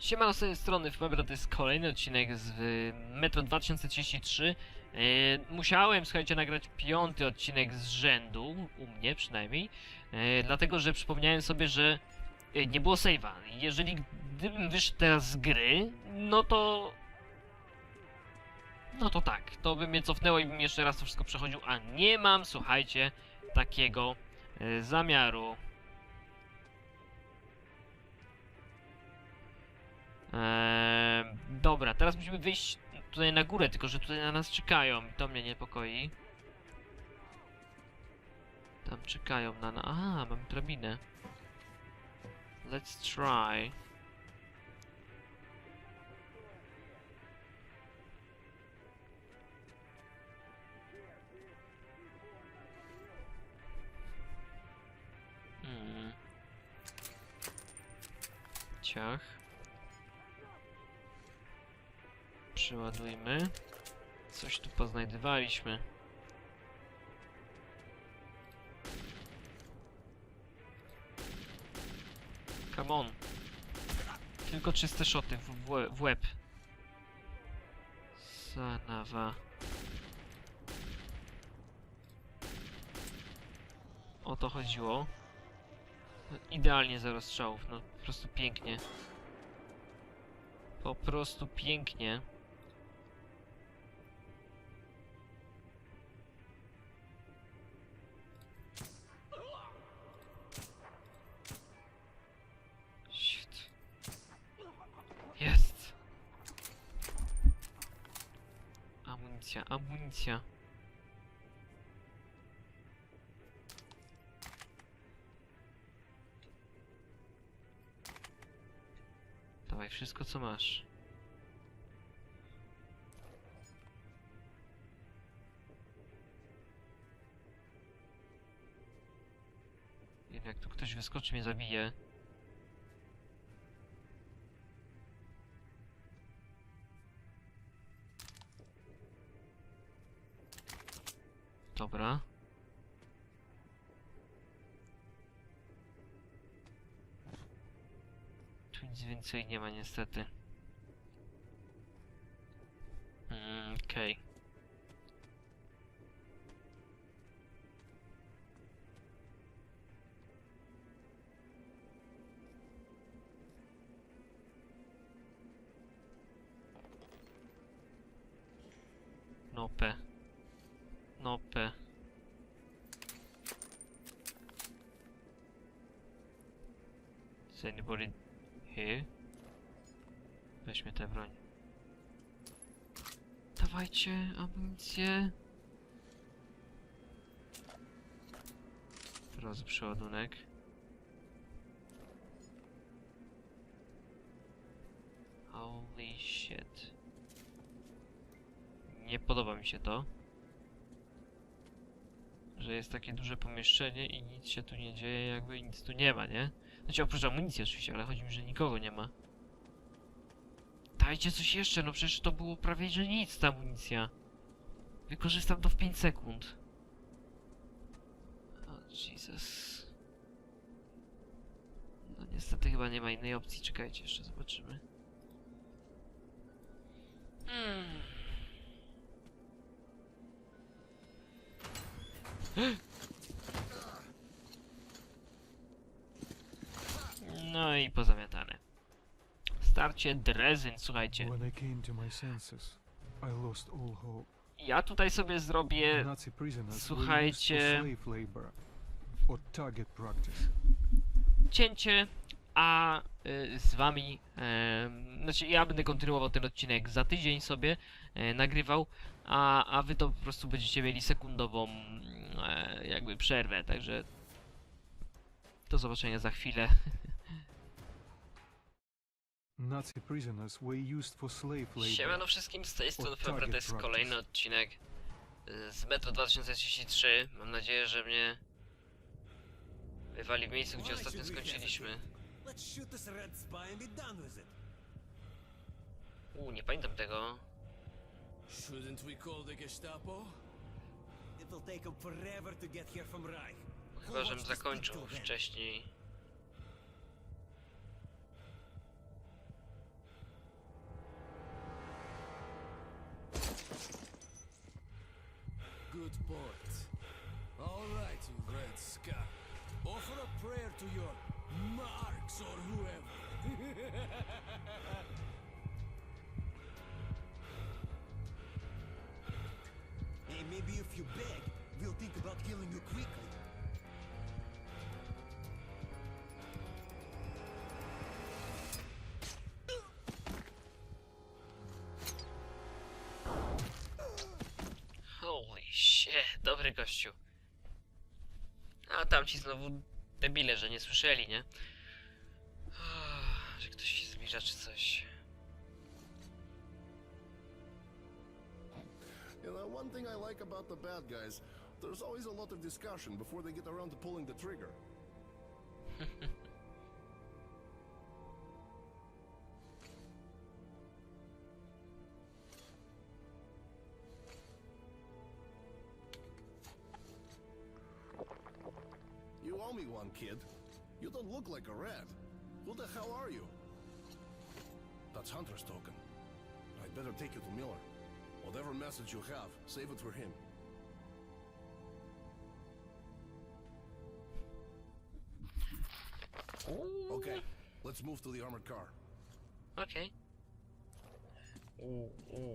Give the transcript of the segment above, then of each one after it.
Siemano z tej strony, Febra to jest kolejny odcinek z y, Metro 2033. E, musiałem, słuchajcie, nagrać piąty odcinek z rzędu, u mnie przynajmniej, e, dlatego że przypomniałem sobie, że nie było save'a. Jeżeli gdybym wyszedł teraz z gry, no to... No to tak, to by mnie cofnęło i bym jeszcze raz to wszystko przechodził, a nie mam, słuchajcie, takiego zamiaru. Eee, dobra, teraz musimy wyjść tutaj na górę, tylko że tutaj na nas czekają to mnie niepokoi. Tam czekają na nas. Aha, mam drabinę. Let's try. Hmm. Ciach. Przeładujmy. Coś tu poznajdywaliśmy. Come on. Tylko czyste szoty w, w, w łeb. O to chodziło. Idealnie zero strzałów, no po prostu pięknie. Po prostu pięknie. Amunicja, amunicja. Dawaj wszystko co masz. Jak tu ktoś wyskoczy mnie zabije. Nic więcej nie ma niestety. Dawajcie amunicję. Teraz przeładunek. Holy shit. Nie podoba mi się to. Że jest takie duże pomieszczenie i nic się tu nie dzieje, jakby nic tu nie ma, nie? Znaczy oprócz amunicji oczywiście, ale chodzi mi, że nikogo nie ma. Dajcie coś jeszcze, no przecież to było prawie że nic ta amunicja. Wykorzystam to w 5 sekund. O Jesus. No niestety chyba nie ma innej opcji, czekajcie jeszcze, zobaczymy. Hmm. No i pozamiatane. Starcie drezyn, słuchajcie. Ja tutaj sobie zrobię słuchajcie- cięcie, a y, z wami, em, znaczy ja będę kontynuował ten odcinek za tydzień sobie e, nagrywał, a, a wy to po prostu będziecie mieli sekundową e, jakby przerwę, także do zobaczenia za chwilę. Nazi prisoners were used for slave labor. Siemano wszystkim, z tej strony Febra, to jest kolejny odcinek y, z Metro 2033. Mam nadzieję, że mnie wywali w miejscu, gdzie ostatnio skończyliśmy. Let's shoot this red spy and be done with it. U, nie pamiętam tego. Shouldn't we call the Gestapo? It'll take them forever to get here from Reich. Chyba, żebym zakończył wcześniej. Report. All right, you great scout. Offer a prayer to your marks or whoever. Hey, maybe if you beg, we'll think about killing you quickly. Dobry gościu. A tam ci znowu debile, że nie słyszeli, nie? Że ktoś się zbliża czy coś. You know, one thing I like about the bad guys, there's always a lot of discussion before they get around to pulling the trigger. kid. You don't look like a rat. Who the hell are you? That's Hunter's token. I'd better take you to Miller. Whatever message you have, save it for him. Okay, let's move to the armored car. Okej.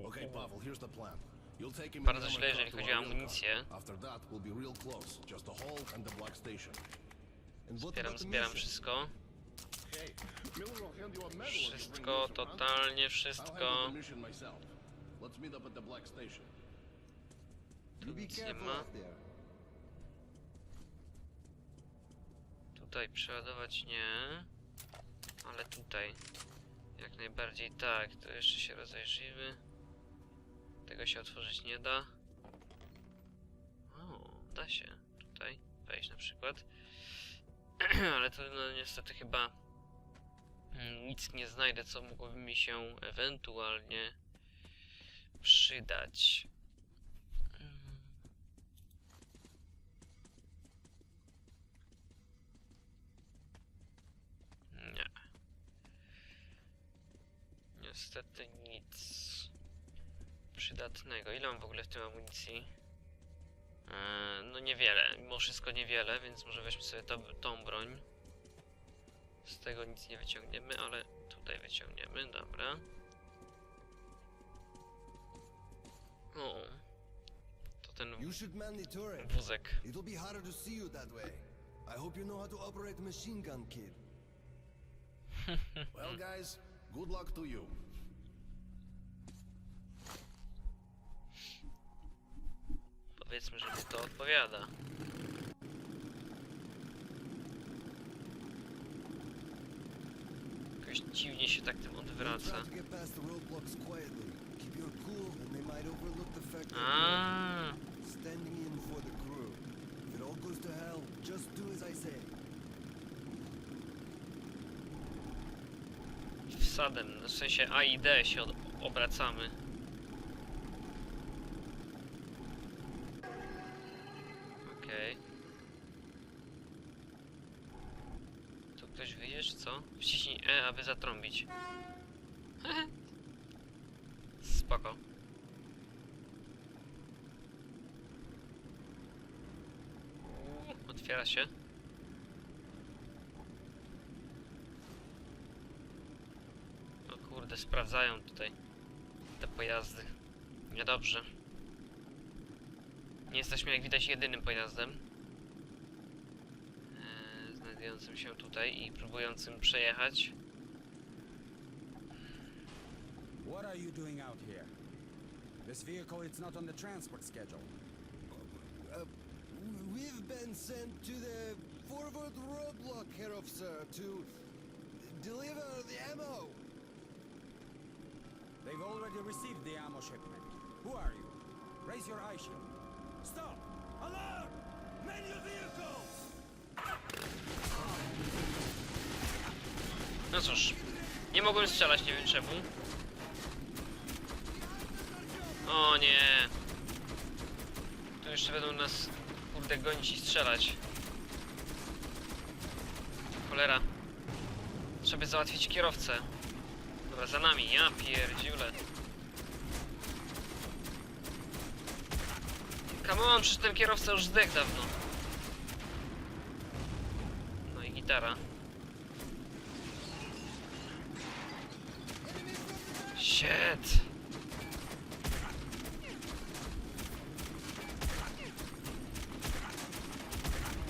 Okay, Pavel, here's the plan. You'll take him Bardzo the źle, jeżeli chodzi o our amunicję. car. After that, we'll be real close. Just the hall and the black station. Zbieram, zbieram wszystko. Wszystko, totalnie wszystko. be nic nie ma. Tutaj przeładować nie. Ale tutaj. Jak najbardziej tak. To jeszcze się rozejrzymy. Tego się otworzyć nie da. O, da się. Tutaj wejść na przykład. Ale to no, niestety chyba mm, nic nie znajdę, co mogłoby mi się ewentualnie przydać. Mm. Nie. Niestety nic przydatnego. Ile mam w ogóle w tym amunicji? Eee, no niewiele. Mimo wszystko niewiele, więc może weźmy sobie to, tą broń. Z tego nic nie wyciągniemy, ale tutaj wyciągniemy, dobra. O. To ten wózek. It'll be harder to see you that way. I hope you know how to operate machine gun, kid. Well, guys, good luck to you. Powiedzmy, że mu to odpowiada. Jakoś dziwnie się tak tym odwraca. try to get past the roadblocks quietly. Keep your cool, and they might overlook the fact that A, you're standing in for the crew. If it all goes to hell, just do as I say. wsadem, w sensie A i D się od, obracamy. Okej. Tu ktoś wyjdzie, czy co? Wciśnij E, aby zatrąbić. Spoko. Uuu, Otwiera się. O kurde, sprawdzają tutaj te pojazdy. Niedobrze. Nie jesteśmy jak widać jedynym pojazdem. e, znajdującym się tutaj i próbującym przejechać. What are you doing out here? This vehicle is not on the transport schedule. Uh, we've been sent to the forward roadblock, Officer, to deliver the ammo. They've already received the ammo shipment. Who are you? Raise your eye shield. Stop! Alert! Man your vehicles! No cóż, nie mogłem strzelać, nie wiem czemu. O nie. Tu jeszcze będą nas, kurde, gonić i strzelać. Cholera. Trzeba załatwić kierowcę. Dobra, za nami, ja pierdziule. Come on, przecież ten kierowca już zdech dawno. No i gitara. Shit.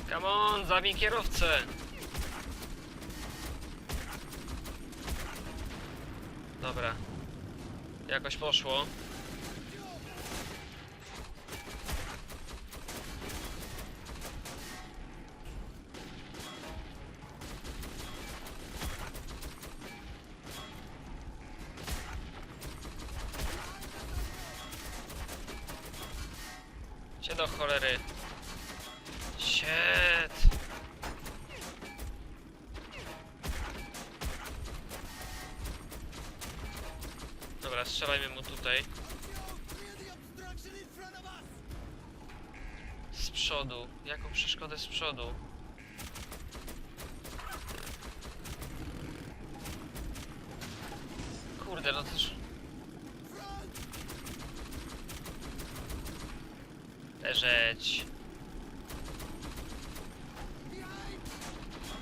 Come on, zabij kierowcę. Dobra. Jakoś poszło. Strzelajmy mu tutaj. Z przodu. Jaką przeszkodę z przodu? Kurde, no też... Leżeć.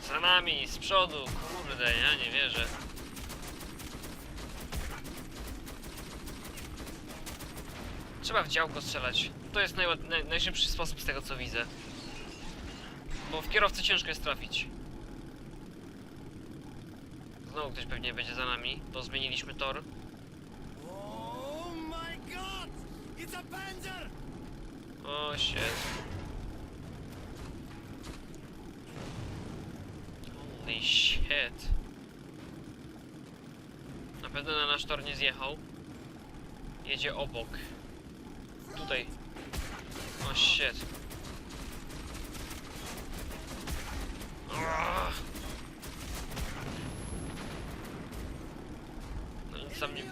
Za nami, z przodu, kurde, ja nie wierzę. Trzeba w działko strzelać. To jest najłat- naj najszybszy sposób z tego co widzę. Bo w kierowcę ciężko jest trafić. Znowu ktoś pewnie będzie za nami, bo zmieniliśmy tor. Oh my god! It's a panzer! O shit. Holy shit. Na pewno na nasz tor nie zjechał. Jedzie obok. Tutaj. O shit. No nic tam nie...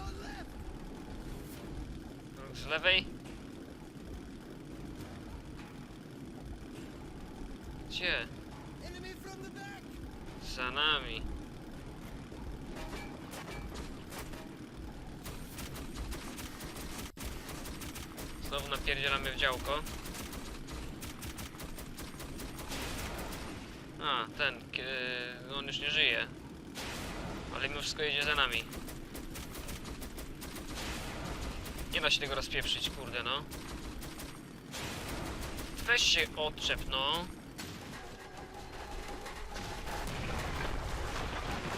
Z lewej? Gdzie? Za nami. Napierdzielamy w działko. A, ten, e, on już nie żyje. Ale mimo wszystko jedzie za nami. Nie da się tego rozpieprzyć, kurde no. Weź się odczep, no.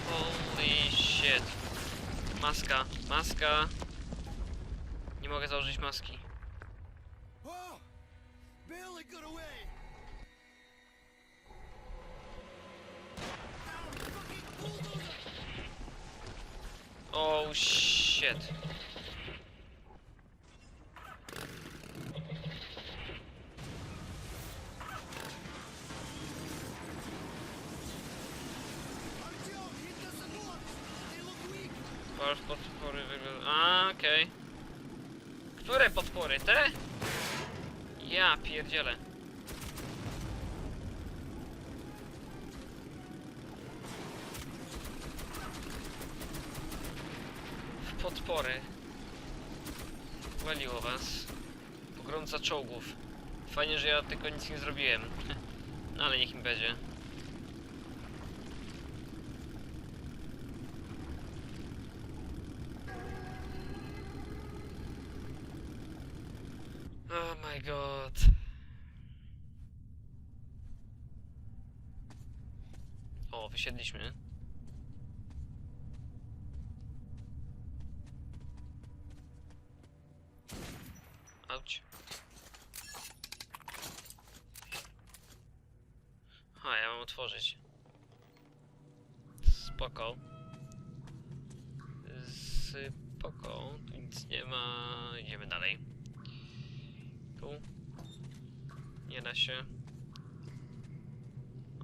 Holy shit. Maska, maska. Nie mogę założyć maski. Pod- Podpory wygląda... A, okej. Które podpory? Te? Ja pierdzielę. W podpory. Waliło was. Pogromca czołgów. Fajnie, że ja tylko nic nie zrobiłem. No ale niech im będzie. O, wysiedliśmy. Auć. A, ja mam otworzyć. Spoko. Spoko. Tu nic nie ma. Idziemy dalej. Tu. Nie da się.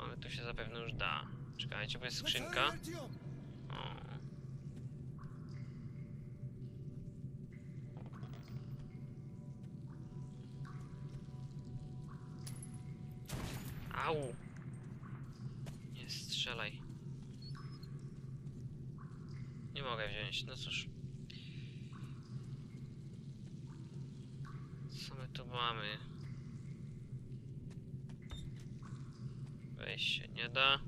Ale tu się zapewne już da. Czekajcie, bo jest skrzynka. Au! Nie strzelaj. Nie mogę wziąć, no cóż. Co my tu mamy? Wejść się nie da.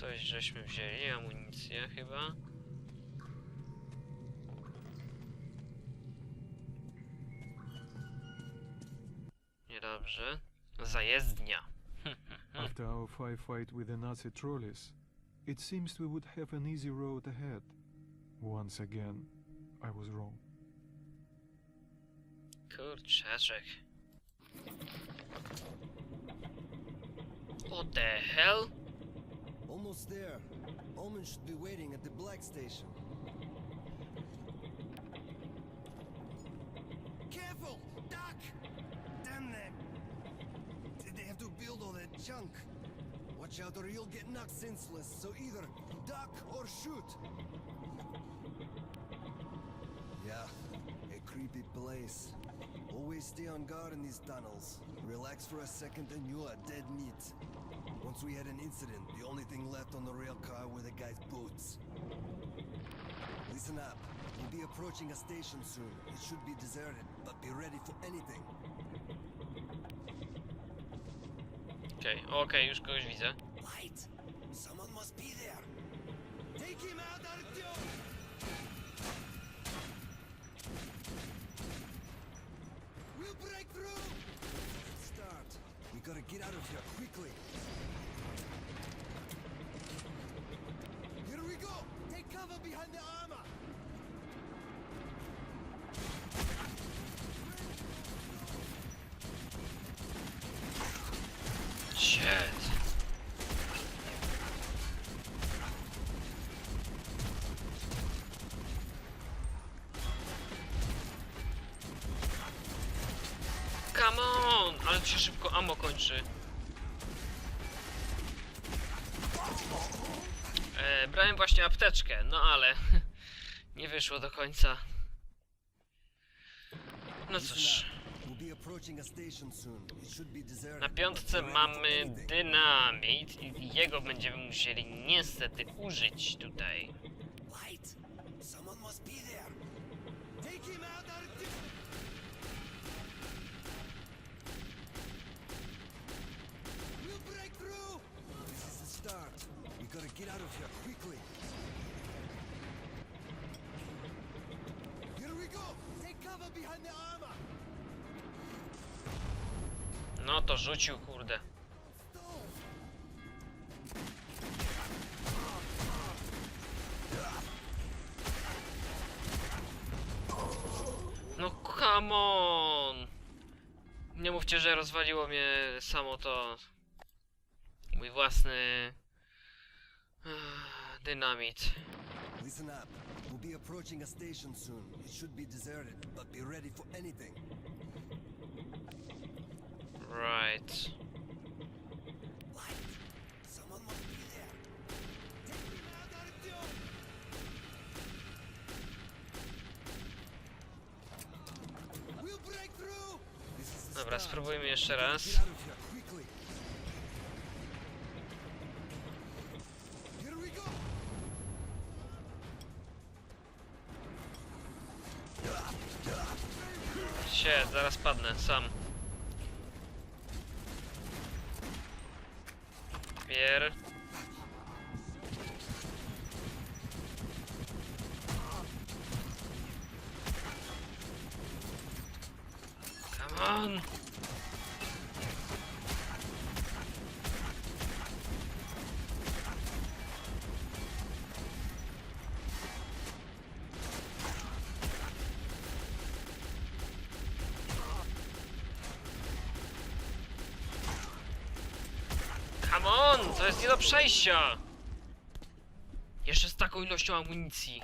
Coś żeśmy wzięli, amunicję chyba. Niedobrze. Zajezdnia. After our firefight with the Nazi trolleys, it seems we would have an easy road ahead. Once again, I was wrong. Kurczeszek. What the hell? Almost there. Omen should be waiting at the Black Station. Careful! Duck! Damn them! Did they have to build all that junk? Watch out or you'll get knocked senseless, so either duck or shoot! Yeah, a creepy place. Always stay on guard in these tunnels. Relax for a second and you are dead meat. Once we had an incident, the only thing left on the rail car were the guy's boots. Listen up. We'll be approaching a station soon. It should be deserted, but be ready for anything. Okej, okay, okej, już kogoś widzę. Light! Someone must be there! Take him out, Artyom! We'll break through! Start. We gotta get out of here quickly. We go! Take cover behind the armor! Shit. Come on! Ale się szybko ammo kończy. Właśnie apteczkę, no ale nie wyszło do końca. No cóż. Na piątce mamy dynamit i jego będziemy musieli niestety użyć tutaj. Get out of here quickly. Here we go! Take cover behind the armor! No to rzucił, kurde. No come on! Nie mówcie, że rozwaliło mnie samo to... Mój własny... Dynamit. Listen up. We'll be approaching a station soon. It should be deserted, but be ready for anything. Right. Light! Someone must be zaraz padnę, sam. Come on! To jest nie do przejścia! Jeszcze z taką ilością amunicji.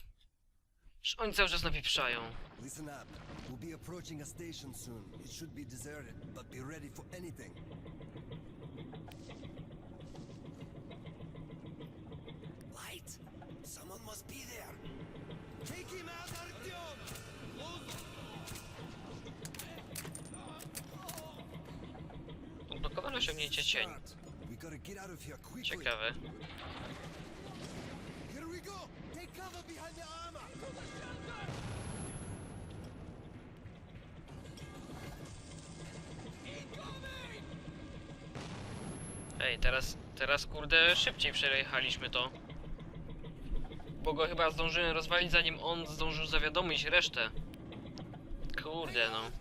Że oni cały czas napieprzają. Listen up. We'll be approaching a station soon. It should be deserted, but be ready for anything. Light! Someone must be there! Take him out, Artyom! Odblokowane osiągnięcie cień. Start. Ciekawe. Ej, teraz, teraz kurde szybciej przejechaliśmy to. Bo go chyba zdążyłem rozwalić zanim on zdążył zawiadomić resztę. Kurde no.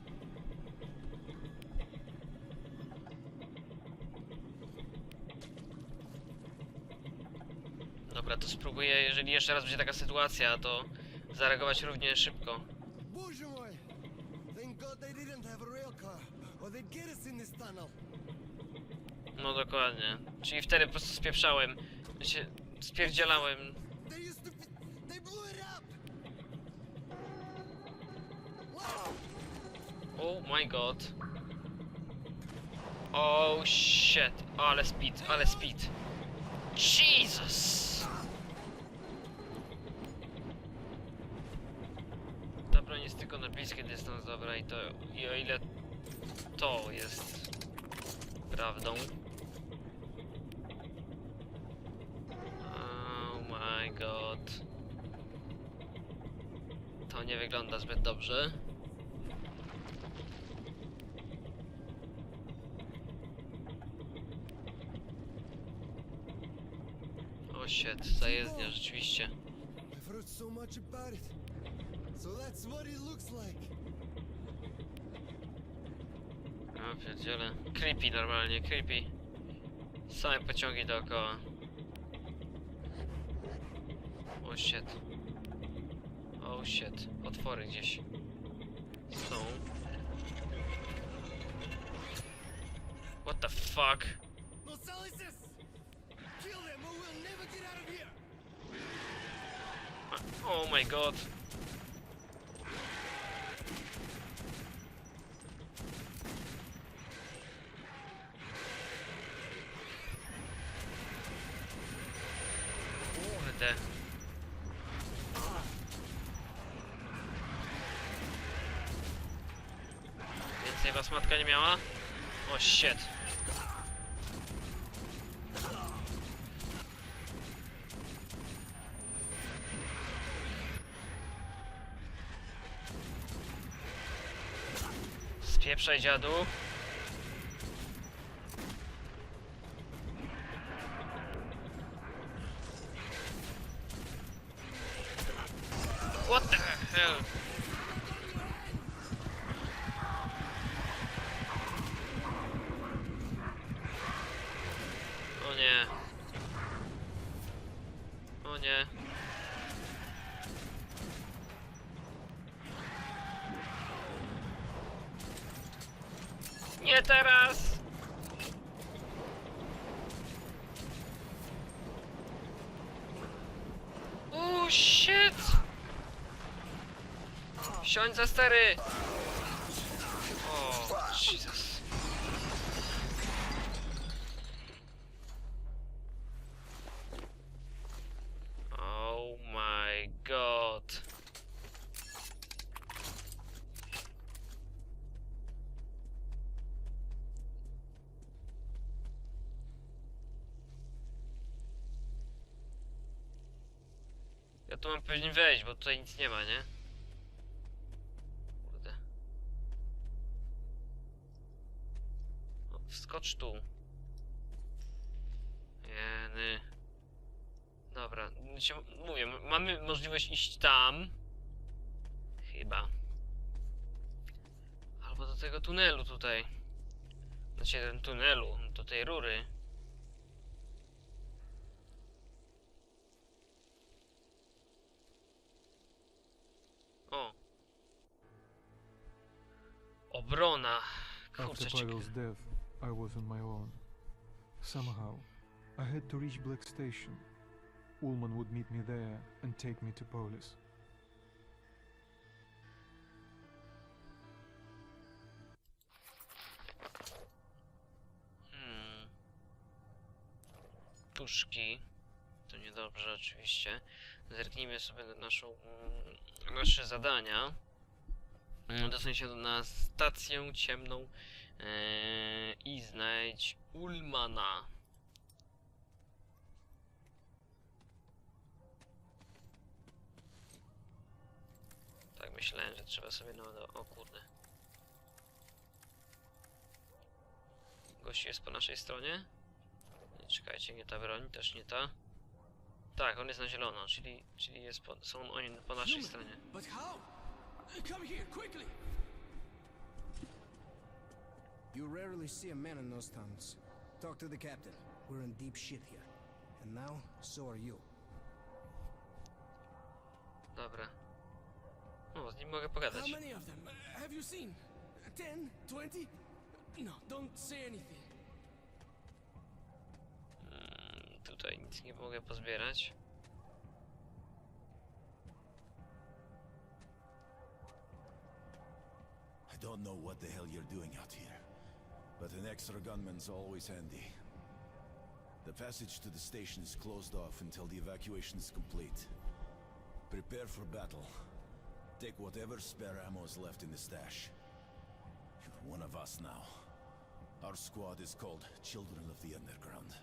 Dobra, to spróbuję, jeżeli jeszcze raz będzie taka sytuacja, to zareagować równie szybko. No dokładnie. Czyli wtedy po prostu spieprzałem. Się spierdzielałem. Oh my god. Oh shit. Ale speed, ale speed. Jesus! Broń jest tylko na bliski dystans, dobra, i to... I o ile to jest prawdą. Oh my god. To nie wygląda zbyt dobrze. O shit, zajezdnia rzeczywiście. I've heard so much about it. So that's what it looks like. O pierdziele. Creepy normalnie, creepy. Same pociągi dookoła. O shit. Oh shit. Otwory gdzieś. Są. What the fuck? No! Oh my god. Kurde. Więcej was matka nie miała? O shit. Spieprzaj dziadu. What the hell? Siądź za stery! O, Jesus. Oh my god. Ja tu mam pewnie wejść, bo tutaj nic nie ma, nie? Kurde. O, wskocz tu. Jeny. Dobra, mówię, mamy możliwość iść tam. Chyba. Albo do tego tunelu tutaj. Znaczy ten tunelu, do tej rury. O. Obrona. After Kurczę, ciekawe. I was on my own. Somehow, I had to reach Black Station. Ullman would meet me there and take me to Polis. Hmm. Puszki. To niedobrze oczywiście. Zerknijmy sobie na naszą, nasze zadania. Dostań się na stację ciemną e, i znajdź Ulmana. Tak myślałem, że trzeba sobie no, no o kurde. Gość jest po naszej stronie? Czekajcie, nie ta broń, też nie ta. Tak, on jest na zielono, czyli, czyli jest po, są oni po naszej stronie. But how? Come here, quickly! You rarely see a man in those towns. Talk to the captain. We're in deep shit here. And now, so are you. Dobra. O, z nim mogę How pogadać. many of them? Uh, have you seen? Ten? Twenty? No, don't say anything. Mm, tutaj nic nie mogę pozbierać. I don't know what the hell you're doing out here, but an extra gunman's always handy. The passage to the station is closed off until the evacuation is complete. Prepare for battle. Take whatever spare ammo is left in the stash. You're one of us now. Our squad is called Children of the Underground.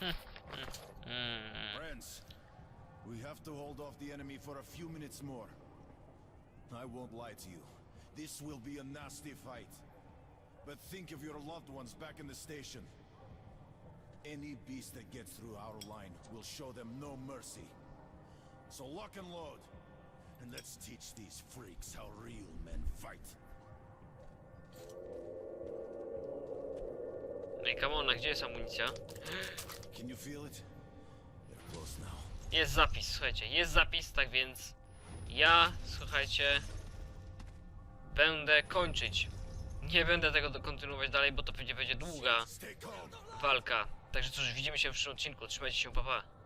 Friends, we have to hold off the enemy for a few minutes more. I won't lie to you. This will be a nasty fight. But think of your loved ones back in the station. Any beast that gets through our line will show them no mercy. So lock and load. And let's teach these freaks how real men fight. Ej, come on, gdzie jest amunicja? Can you feel it? They're close now. Jest zapis, słuchajcie, jest zapis, tak więc ja, słuchajcie, będę kończyć. Nie będę tego kontynuować dalej, bo to będzie, będzie długa walka. Także cóż, widzimy się w przyszłym odcinku. Trzymajcie się, papa. Pa.